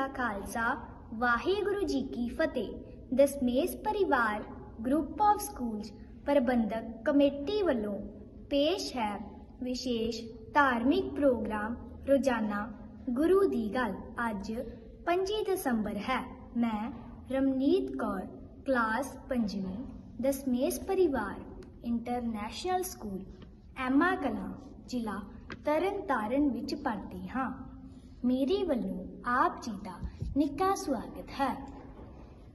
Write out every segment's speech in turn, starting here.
Waheguru Khalsa, Waheguru ji Ki Fateh. Dasmesh Parivar group of schools Parbandhak committee ਵੱਲੋਂ ਪੇਸ਼ ਹੈ ਵਿਸ਼ੇਸ਼ ਧਾਰਮਿਕ ਪ੍ਰੋਗਰਾਮ, ਰੋਜ਼ਾਨਾ ਗੁਰੂ ਦੀ ਗੱਲ। ਅੱਜ 25 ਦਸੰਬਰ ਹੈ। ਮੈਂ ਰਮਨੀਤ ਕੌਰ, ਕਲਾਸ 5ਵੀਂ Dasmesh Parivar international school Emma Kalan, ਜ਼ਿਲ੍ਹਾ ਤਰਨਤਾਰਨ ਵਿੱਚ ਪੜ੍ਹਦੀ ਹਾਂ। ਮੇਰੇ ਵੱਲੋਂ ਆਪ ਜੀ ਦਾ ਨਿੱਘਾ ਸਵਾਗਤ ਹੈ।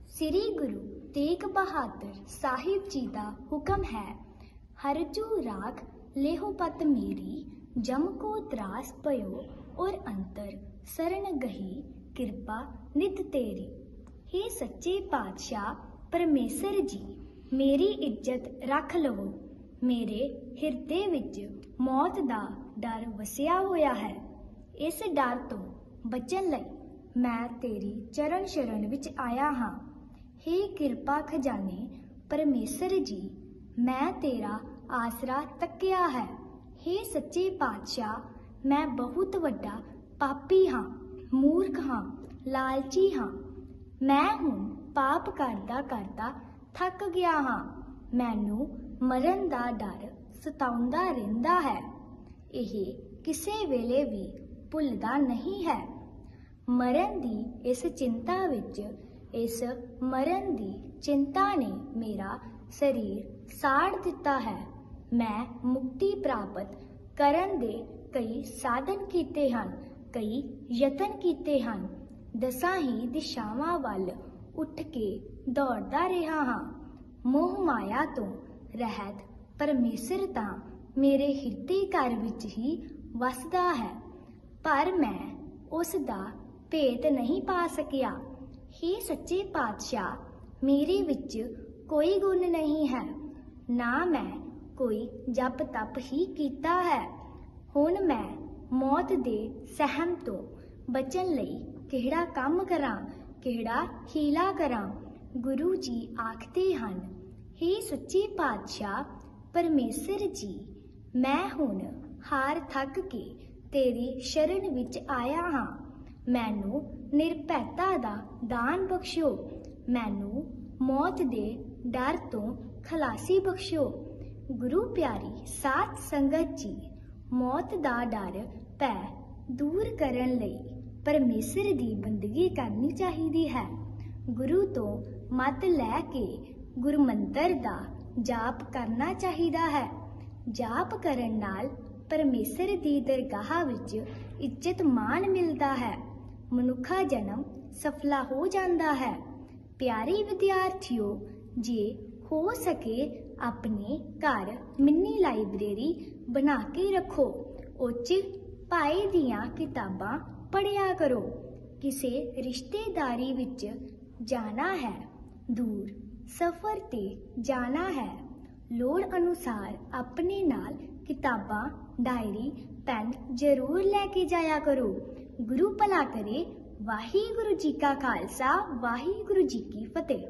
ਸ੍ਰੀ ਗੁਰੂ ਤੇਗ ਬਹਾਦਰ ਸਾਹਿਬ ਜੀ ਦਾ ਹੁਕਮ ਹੈ ਹਰਜੂ ਰਾਖ ਲੇਹੋ ਪਤ ਮੇਰੀ, ਜਮ ਕੋ ਤਰਾਸ ਪਇਓ ਔਰ ਅੰਤਰ ਸਰਨ ਗਹੀ, ਕਿਰਪਾ ਨਿਤ ਤੇਰੀ। हे ਸੱਚੇ ਪਾਤਸ਼ਾਹ ਪਰਮੇਸ਼ਰ ਜੀ, ਮੇਰੀ ਇੱਜ਼ਤ ਰੱਖ ਲਵੋ। ਮੇਰੇ ਹਿਰਦੇ ਵਿੱਚ ਮੌਤ ਦਾ ਡਰ ਵਸਿਆ ਹੋਇਆ ਹੈ। ਇਸ ਡਰ ਤੋਂ ਬਚਣ ਲਈ ਮੈਂ ਤੇਰੀ ਚਰਨ ਸ਼ਰਨ ਵਿੱਚ ਆਇਆ ਹਾਂ। हे ਕਿਰਪਾ ਖਜ਼ਾਨੇ, ਪਰਮੇਸ਼ਰ ਜੀ, ਮੈਂ ਤੇਰਾ ਆਸਰਾ ਤੱਕਿਆ ਹੈ। हे ਸੱਚੇ ਪਾਤਸ਼ਾਹ, ਮੈਂ ਬਹੁਤ ਵੱਡਾ ਪਾਪੀ ਹਾਂ, ਮੂਰਖ ਹਾਂ, ਲਾਲਚੀ ਹਾਂ। ਮੈਂ ਹੁਣ ਪਾਪ ਕਰਦਾ ਕਰਦਾ ਥੱਕ ਗਿਆ ਹਾਂ। ਮੈਨੂੰ ਮਰਨ ਦਾ ਡਰ ਸਤਾਉਂਦਾ ਰਹਿੰਦਾ ਹੈ। ਇਹ ਕਿਸੇ ਵੇਲੇ ਵੀ ਭੁੱਲਦਾ ਨਹੀਂ ਹੈ। ਮਰਨ ਦੀ ਇਸ ਚਿੰਤਾ ਵਿੱਚ, ਇਸ ਮਰਨ ਦੀ ਚਿੰਤਾ ਨੇ ਮੇਰਾ ਸਰੀਰ ਸਾੜ ਦਿੱਤਾ ਹੈ। ਮੈਂ ਮੁਕਤੀ ਪ੍ਰਾਪਤ ਕਰਨ ਦੇ ਕਈ ਸਾਧਨ ਕੀਤੇ ਹਨ, ਕਈ ਯਤਨ ਕੀਤੇ ਹਨ। ਦਸਾਂ ਹੀ ਦਿਸ਼ਾਵਾਂ ਵੱਲ ਉੱਠ ਕੇ ਦੌੜਦਾ ਰਿਹਾ ਹਾਂ। ਮੋਹ ਮਾਇਆ ਤੋਂ ਰਹਿਤ ਪਰਮੇਸ਼ਰ ਤਾਂ ਮੇਰੇ ਹਿਰਦੇ ਘਰ ਵਿੱਚ ਹੀ ਵਸਦਾ ਹੈ। ਪਰ ਮੈਂ ਉਸ ਦਾ ਭੇਤ ਨਹੀਂ ਪਾ ਸਕਿਆ। हे ਸੱਚੇ ਪਾਤਸ਼ਾਹ, ਮੇਰੇ ਵਿੱਚ ਕੋਈ ਗੁਣ ਨਹੀਂ ਹੈ। ਨਾ ਮੈਂ ਕੋਈ ਜਪ ਤਪ ਹੀ ਕੀਤਾ ਹੈ। ਹੁਣ ਮੈਂ ਮੌਤ ਦੇ ਸਹਿਮ ਤੋਂ ਬਚਣ ਲਈ ਕਿਹੜਾ ਕੰਮ ਕਰਾਂ, ਕਿਹੜਾ ਹੀਲਾ ਕਰਾਂ? ਗੁਰੂ ਜੀ ਆਖਦੇ ਹਨ हे ਸੱਚੇ ਪਾਤਸ਼ਾਹ, ਪਰਮੇਸ਼ਰ ਜੀ, ਮੈਂ ਹੁਣ ਹਾਰ ਥੱਕ ਕੇ ਤੇਰੀ ਸ਼ਰਨ ਵਿੱਚ ਆਇਆ ਹਾਂ। ਮੈਨੂੰ ਨਿਰਭੈਤਾ ਦਾ ਦਾਨ ਬਖਸ਼ੋ ਮੈਨੂੰ ਮੌਤ ਦੇ ਡਰ ਤੋਂ ਖਲਾਸੀ ਬਖਸ਼ੋ ਗੁਰੂ ਪਿਆਰੀ, ਸਾਧ ਸੰਗਤ ਜੀ, ਮੌਤ ਦਾ ਡਰ ਭੈ ਦੂਰ ਕਰਨ ਲਈ ਪਰਮੇਸ਼ਰ ਦੀ ਬੰਦਗੀ ਕਰਨੀ ਚਾਹੀਦੀ ਹੈ। ਗੁਰੂ ਤੋਂ ਮਤ ਲੈ ਕੇ ਗੁਰਮੰਤਰ ਦਾ ਜਾਪ ਕਰਨਾ ਚਾਹੀਦਾ ਹੈ। ਜਾਪ ਕਰਨ ਨਾਲ ਪਰਮੇਸ਼ਰ ਦੀ ਦਰਗਾਹ ਵਿੱਚ ਇੱਜ਼ਤ ਮਾਣ ਮਿਲਦਾ ਹੈ। ਮਨੁੱਖਾ ਜਨਮ ਸਫਲਾ ਹੋ ਜਾਂਦਾ ਹੈ। ਪਿਆਰੇ ਵਿਦਿਆਰਥੀਓ, ਜੇ ਹੋ ਸਕੇ ਆਪਣੇ ਘਰ ਮਿੰਨੀ ਲਾਇਬ੍ਰੇਰੀ ਬਣਾ ਕੇ ਰੱਖੋ। ਉੱਚ ਭਾਈ ਦੀਆਂ ਕਿਤਾਬਾਂ ਪੜ੍ਹਿਆ ਕਰੋ। ਕਿਸੇ ਰਿਸ਼ਤੇਦਾਰੀ ਵਿੱਚ ਜਾਣਾ ਹੈ, ਦੂਰ ਸਫ਼ਰ ਤੇ ਜਾਣਾ ਹੈ। ਲੋੜ ਅਨੁਸਾਰ ਆਪਣੇ ਨਾਲ ਕਿਤਾਬਾਂ ਡਾਇਰੀ, ਪੈਨ ਜ਼ਰੂਰ ਲੈ ਕੇ ਜਾਇਆ ਕਰੋ। ਗੁਰੂ ਭਲਾ ਕਰੇ। ਵਾਹਿਗੁਰੂ ਜੀ ਕਾ ਖਾਲਸਾ, ਵਾਹਿਗੁਰੂ ਜੀ ਕੀ ਫਤਿਹ।